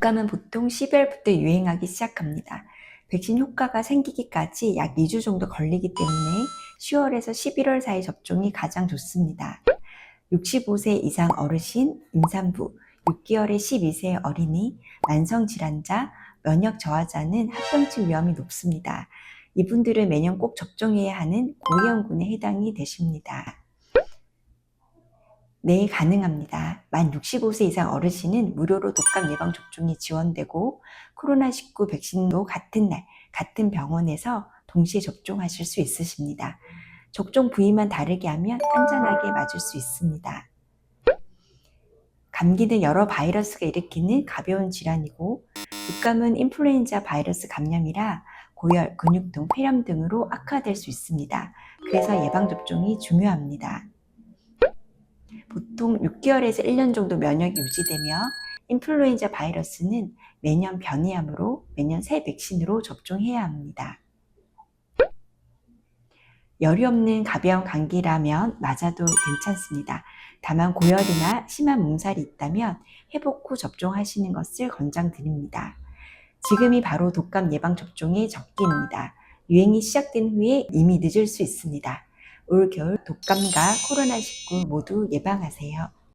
독감은 보통 10월부터 유행하기 시작합니다. 백신 효과가 생기기까지 약 2주 정도 걸리기 때문에 10월에서 11월 사이 접종이 가장 좋습니다. 65세 이상 어르신, 임산부, 6개월에 12세 어린이, 만성질환자, 면역 저하자는 합병증 위험이 높습니다. 이분들은 매년 꼭 접종해야 하는 고위험군에 해당이 되십니다. 네, 가능합니다. 만 65세 이상 어르신은 무료로 독감 예방 접종이 지원되고 코로나19 백신도 같은 날, 같은 병원에서 동시에 접종하실 수 있으십니다. 접종 부위만 다르게 하면 안전하게 맞을 수 있습니다. 감기는 여러 바이러스가 일으키는 가벼운 질환이고 독감은 인플루엔자 바이러스 감염이라 고열, 근육통, 폐렴 등으로 악화될 수 있습니다. 그래서 예방접종이 중요합니다. 보통 6개월에서 1년 정도 면역이 유지되며 인플루엔자 바이러스는 매년 변이하므로 매년 새 백신으로 접종해야 합니다. 열이 없는 가벼운 감기라면 맞아도 괜찮습니다. 다만 고열이나 심한 몸살이 있다면 회복 후 접종하시는 것을 권장드립니다. 지금이 바로 독감 예방 접종의 적기입니다. 유행이 시작된 후에 이미 늦을 수 있습니다. 올 겨울 독감과 코로나19 모두 예방하세요.